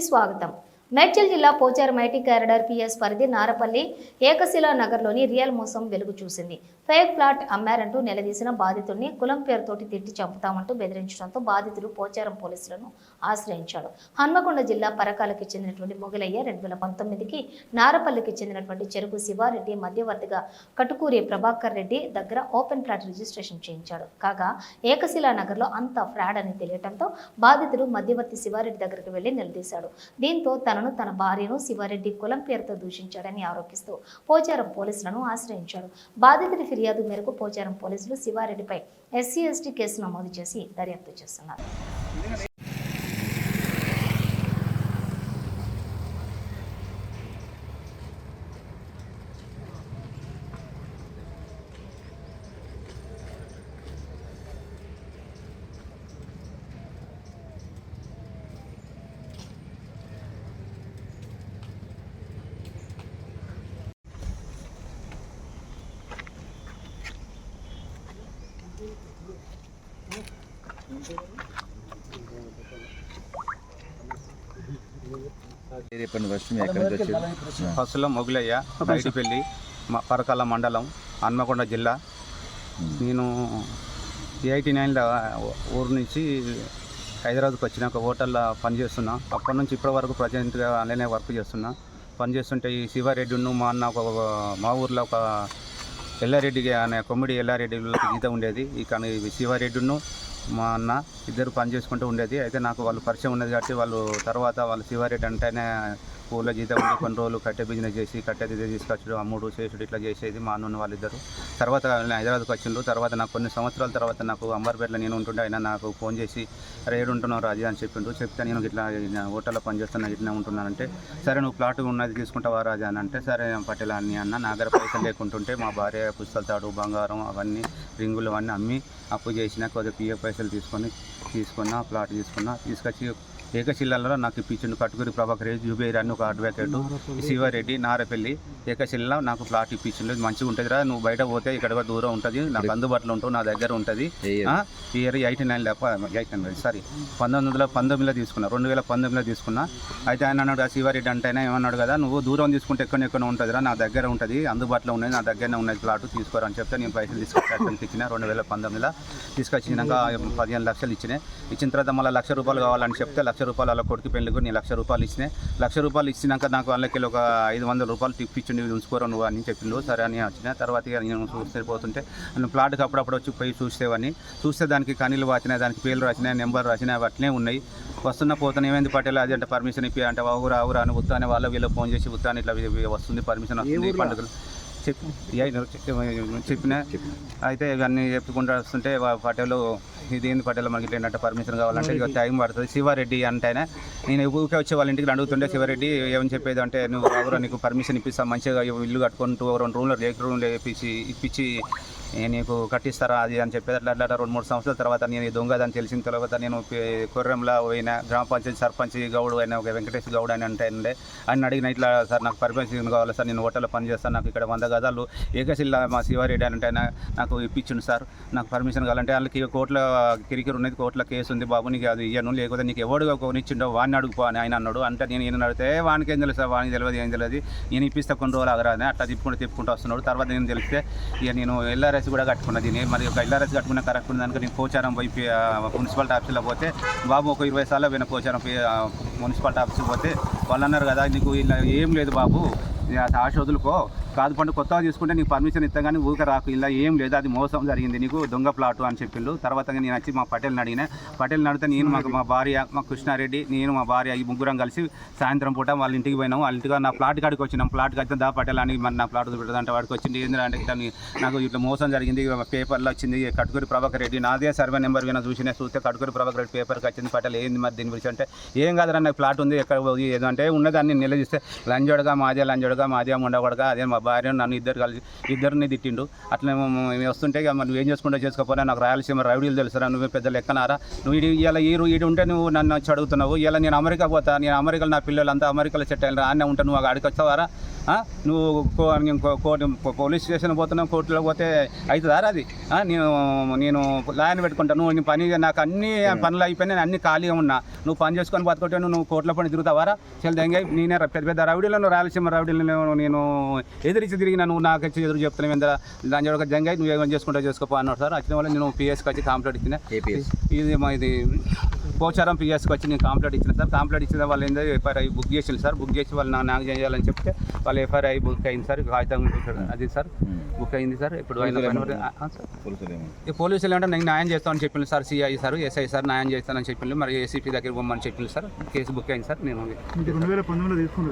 స్వాగతం. మేడ్చల్ జిల్లా Pocharam IT corridor PS పరిధి నారపల్లి ఏకశిలా నగర్లోని రియల్ మోసం వెలుగు చూసింది. ఫేక్ ప్లాట్ అమ్మారంటూ నిలదీసిన బాధితుడిని కులం పేరుతోటి తిట్టి చంపుతామంటూ బెదిరించడంతో బాధితుడు పోచారం పోలీసులను ఆశ్రయించాడు. హన్మకొండ జిల్లా పరకాలకి చెందినటువంటి మొగలయ్య రెండు వేల పంతొమ్మిదికి నారపల్లికి చెందినటువంటి చెరుకు శివారెడ్డి మధ్యవర్తిగా కటుకూరి ప్రభాకర్ రెడ్డి దగ్గర ఓపెన్ ఫ్లాట్ రిజిస్ట్రేషన్ చేయించాడు. కాగా ఏకశిలా నగర్లో అంతా ఫ్రాడ్ అని తెలియటంతో బాధితుడు మధ్యవర్తి శివారెడ్డి దగ్గరికి వెళ్ళి నిలదీశాడు. దీంతో తన తనను తన భార్యను శివారెడ్డి కులం పేరుతో దూషించాడని ఆరోపిస్తూ పోచారం పోలీసులను ఆశ్రయించాడు. బాధితుడి ఫిర్యాదు మేరకు పోచారం పోలీసులు శివారెడ్డిపై ఎస్సీ ఎస్టీ కేసు నమోదు చేసి దర్యాప్తు చేస్తున్నారు. ఫస్ట్లో మొగులయ్య బయటిపల్లి మ- పరకాల మండలం హన్మకొండ జిల్లా. నేను ఎయిటీ నైన్లో ఊరు నుంచి హైదరాబాద్కి వచ్చిన ఒక హోటల్లో పనిచేస్తున్నా అప్పటి నుంచి ఇప్పటి వరకు ప్రజెంట్గా అలానే వర్క్ చేస్తున్నా. పని చేస్తుంటే ఈ శివారెడ్డి ఉన్న మా అన్న ఒక మా ఊర్లో ఒక ఎల్లారెడ్డి అనే కొమ్మిడి ఎల్లారెడ్డి గీత ఉండేది. ఈ శివారెడ్డిను మా అన్న ఇద్దరు పని చేసుకుంటూ ఉండేది. అయితే నాకు వాళ్ళు పరిచయం ఉన్నది కాబట్టి వాళ్ళు తర్వాత వాళ్ళు శివారెడ్డి అంటేనే స్కూల్లో జీతం ఉండి కొన్ని రోజులు కట్టె బిజినెస్ చేసి కట్టె ఇది తీసుకొచ్చుడు అమ్ముడు చేసుడు ఇట్లా చేసేది మా అన్న వాళ్ళిద్దరు. తర్వాత హైదరాబాద్కి వచ్చిండ్రు తర్వాత నాకు కొన్ని సంవత్సరాల తర్వాత నాకు అంబర్పేటలో నేను ఉంటుండే ఆయన నాకు ఫోన్ చేసి రేడు ఉంటున్నావు రాజు అని చెప్పిండు చెప్తే నేను ఇట్లా హోటల్లో పనిచేస్తున్నా ఇట్లా ఉంటున్నానంటే సరే నువ్వు ప్లాట్ ఉన్నది తీసుకుంటావా రాజా అని అంటే సరే పట్టేలా అని అన్న నా దగ్గర పైసలు లేకుంటుంటే మా భార్య పుస్తకాలు తాడు బంగారం అవన్నీ రింగులు అవన్నీ అమ్మి అప్పు చేసిన కొద్దిగా పిఎఫ్ పైసలు తీసుకొని తీసుకున్నా ప్లాట్ తీసుకున్నా తీసుకొచ్చి ఏకశిల్లలో నాకు ఇప్పించిండు కట్టుకురి ప్రభాకర్ రెడ్డి జుబేర్ అని ఒక అడ్వకేట్ శివారెడ్డి నారపల్లి ఏకశిల్లో నాకు ప్లాట్ ఇప్పించిండు. మంచిగా ఉంటుంది రా నువ్వు బయట పోతే ఇక్కడ కూడా దూరం ఉంటుంది. నాకు అందుబాటులో ఉంటావు నా దగ్గర ఉంటుంది. Year? Eighty nine eighty nine sorry పంతొమ్మిది వందల పంతొమ్మిదిలో తీసుకున్నా రెండు వేల పంతొమ్మిదిలో తీసుకున్నా. అయితే ఆయన అన్నాడు "ఆ శివారెడ్డి అంటే ఏమన్నాడు కదా నువ్వు దూరం తీసుకుంటే ఎక్కడ ఎక్కడ ఉంటుందిరా నా దగ్గర ఉంటుంది అందుబాటులో ఉన్నది నా దగ్గరనే ఉన్నది ప్లాట్ తీసుకోరా అని చెప్తే నేను పైసలు తీసుకొచ్చి అక్కడికి ఇచ్చిన రెండు వేల పంతొమ్మిదిలో తీసుకొచ్చినాక పదిహేను లక్షలు ఇచ్చిన ఇచ్చిన తర్వాత మళ్ళీ లక్ష రూపాయలు కావాలని చెప్తే లక్ష రూపాయలు అలా కొడుకు పెళ్ళికి నేను లక్ష రూపాయలు ఇచ్చిన లక్ష రూపాయలు ఇచ్చినాక నాకు వాళ్ళకి ఒక ఐదు వందల రూపాయలు టిప్ ఇచ్చిండు ఉంచుకోరా నువ్వు అని చెప్పిండు. సరే అని వచ్చిన. తర్వాత నేను చూస్తే పోతుంటే నేను ప్లాట్కి అప్పుడప్పుడు వచ్చి పోయి చూసేవాడిని. చూస్తే దానికి కనీలు వాచినాయి దానికి పేర్లు రాసినాయి నెంబర్ రాసినాయి అట్లనే ఉన్నాయి. వస్తున్న పోతాను ఏమైంది పటేల్? అది అంటే పర్మిషన్ ఇప్పి అంటే ఊరా ఊరా అని ఉత్తానే వాళ్ళ వీళ్ళు ఫోన్ చేసి ఉత్తాని ఇట్లా వస్తుంది పర్మిషన్ వస్తుంది పండుగలు. చెప్పి. చెప్పిన? అయితే ఇవన్నీ చెప్పుకుంటూ వస్తుంటే పటేలు ఇది ఏంది పటేల్ మనకి ఏంటంటే పర్మిషన్ కావాలంటే ఇక టైం పడుతుంది. శివారెడ్డి అంటేనే? నేను ఊరికే వచ్చే వాళ్ళ ఇంటికి అడుగుతుంటే శివారెడ్డి ఏమని చెప్పేది అంటే నువ్వు ఎవరో నీకు పర్మిషన్ ఇప్పిస్తా మంచిగా ఇల్లు కట్టుకుంటూ రెండు రూమ్లో రేక్ రూమ్లో ఇప్పించి ఇప్పించి నీకు కట్టిస్తారా అది అని చెప్పేది అట్లా అట్లా రెండు మూడు సంవత్సరాల తర్వాత నేను ఈ తెలిసిన తర్వాత నేను కొర్రంలో కొర్రెంలో పోయిన గ్రామ పంచాయతీ సర్పంచ్ గౌడ్ అయిన ఒక వెంకటేష్ గౌడ్ అని అంటే ఉండే. ఆయన అడిగిన ఇట్లా సార్ నాకు పర్మిషన్ కావాలి సార్? నేను హోటల్లో పని చేస్తాను నాకు ఇక్కడ వంద గదాలు ఏకశిల్ల మా శివారెడ్డి అని అంటే ఆయన నాకు ఇప్పించిండు సార్. నాకు పర్మిషన్ కావాలంటే వాళ్ళకి కోర్టులో కిరికిరి ఉన్నది కోర్టులో కేసు ఉంది బాబు నీకు అది ఇయ్యను లేకపోతే నీకు ఎవడుగా కొనిచ్చిండో వాడిని అడుగుపో అని ఆయన అన్నాడు. అంటే నేను ఈయన అడిగితే వానికి ఏం తెలుసు వానికి తెలియదు ఏం తెలియదు. నేను ఇప్పిస్తే కొన్ని రోజులు అగరాని అట్లా తిప్పుకుంటూ తిప్పుకుంటూ వస్తున్నాడు. తర్వాత నేను తెలిస్తే ఇక నేను ఎల్ఆర్ఎస్ కూడా కట్టుకున్నది. దీన్ని మరి ఒక ఎల్ఆర్ఎస్ కట్టుకున్న కరెక్ట్ ఉంది దానికి నేను పోచారం పోయి మున్సిపాలిటీ ఆఫీస్లో పోతే బాబు ఒక ఇరవై సార్లు పోయిన పోచారం మున్సిపాలిటీ ఆఫీస్కి పోతే వాళ్ళు అన్నారు కదా నీకు ఏం లేదు బాబు ఇక ఆశ వదులుకో కాదు పండు కొత్తగా తీసుకుంటే నీకు పర్మిషన్ ఇస్తా కానీ ఊరికే రాకు. ఇలా ఏం లేదు అది మోసం జరిగింది నీకు దొంగ ప్లాట్ అని చెప్పిండు. తర్వాత నేను వచ్చి మా పటేల్ని అడిగిన. పటేల్ని అడిగితే నేను మాకు మా భార్య మా కృష్ణారెడ్డి నేను మా భార్య ఈ ముగ్గురం కలిసి సాయంత్రం పూట వాళ్ళ ఇంటికి పోయినాం వాళ్ళ ఇంటికి నా ప్లాట్ కాడికి వచ్చినాం. ప్లాట్ కడితే దా పటేల్ అని మన నా ప్లాట్ పెట్టదంటే వాడికి వచ్చింది. ఏంటంటే ఇట్లా నాకు ఇట్లా మోసం జరిగింది. పేపర్లో వచ్చింది. కటుకూరి ప్రభాకర్ రెడ్డి నాదే సర్వే నెంబర్ విన చూసిన చూస్తే కటుకూరి ప్రభాకర్ రెడ్డి పేపర్కి వచ్చింది. పటేల్ ఏంది మరి దీని గురించి అంటే ఏం కాదురా నాకు ప్లాట్ ఉంది. ఎక్కడ పోయి ఉన్నదాన్ని నిలదీస్తే లంజోడగా మాదే లంజోడగా మాదే ఉండకూడగా అదే మా భార్య నన్ను ఇద్దరు కలిసి ఇద్దరిని తిట్టిండు. అట్లా మేము వస్తుంటే ఇక నువ్వు ఏం చేసుకుంటా చేసుకోపోయినా? నాకు రాయలసీమ రౌడీలు తెలుసురా నువ్వు పెద్ద లెక్కనారా? నువ్వు ఇది ఇలా ఈ ఈడు ఉంటే నువ్వు నన్ను వచ్చి అడుగుతున్నావు. ఇలా నేను అమెరికా పోతా నేను అమెరికాలో నా పిల్లలు అంతా అమెరికాలో అయిన ఆనే ఉంటా నువ్వు అడిగి వచ్చావారా? నువ్వు కోర్టు పోలీస్ స్టేషన్ పోతున్నావు కోర్టులో పోతే అవుతుందా అది? నేను నేను లాయన్ పెట్టుకుంటా. నువ్వు నీ పని నాకు అన్ని పనులు అయిపోయినాయి నేను అన్ని ఖాళీగా ఉన్నా. నువ్వు పని చేసుకొని బతుకుంటే నువ్వు కోర్టులో పని తిరుగుతావారా చాలా దెంగే నేనే పెద్ద పెద్ద రౌడీలను రాయలసీమ రౌడీలను నేను ఎదిరించి తిరిగిన నువ్వు నాకు వచ్చి ఎదురు చెప్తున్నావు ఎంత దాని ఒక జంగై నువ్వు ఏమైనా చేసుకుంటా చేసుకోపో అన్నాడు సార్. వచ్చిన వల్ల నేను పిఎస్కి వచ్చి కాంప్లైంట్ ఇచ్చిన. ఏపీఎస్ ఇది మా ఇది పోచారం పిఎస్కి వచ్చి నేను కాంప్లైంట్ ఇచ్చిన సార్. కాంప్లైంట్ ఇచ్చిన వాళ్ళు ఏంటో ఎఫ్ఐఆర్ బుక్ చేసింది సార్. బుక్ చేసి వాళ్ళు నా- నాకు చేయాలని చెప్తే వాళ్ళు ఎఫ్ఐఆర్ బుక్ అయింది సార్. కాగితం అది సార్. బుక్ అయింది సార్. ఇప్పుడు ఆయన పోలీసులు ఏమో ఈ పోలీసులు అంటే నేను న్యాయం చేస్తామని చెప్పింది sir. CI sir SI sir న్యాయం చేస్తానని చెప్పింది మరి ఏసీపీ దగ్గర పోమని చెప్పింది సార్. కేసు బుక్ అయింది సార్. నేను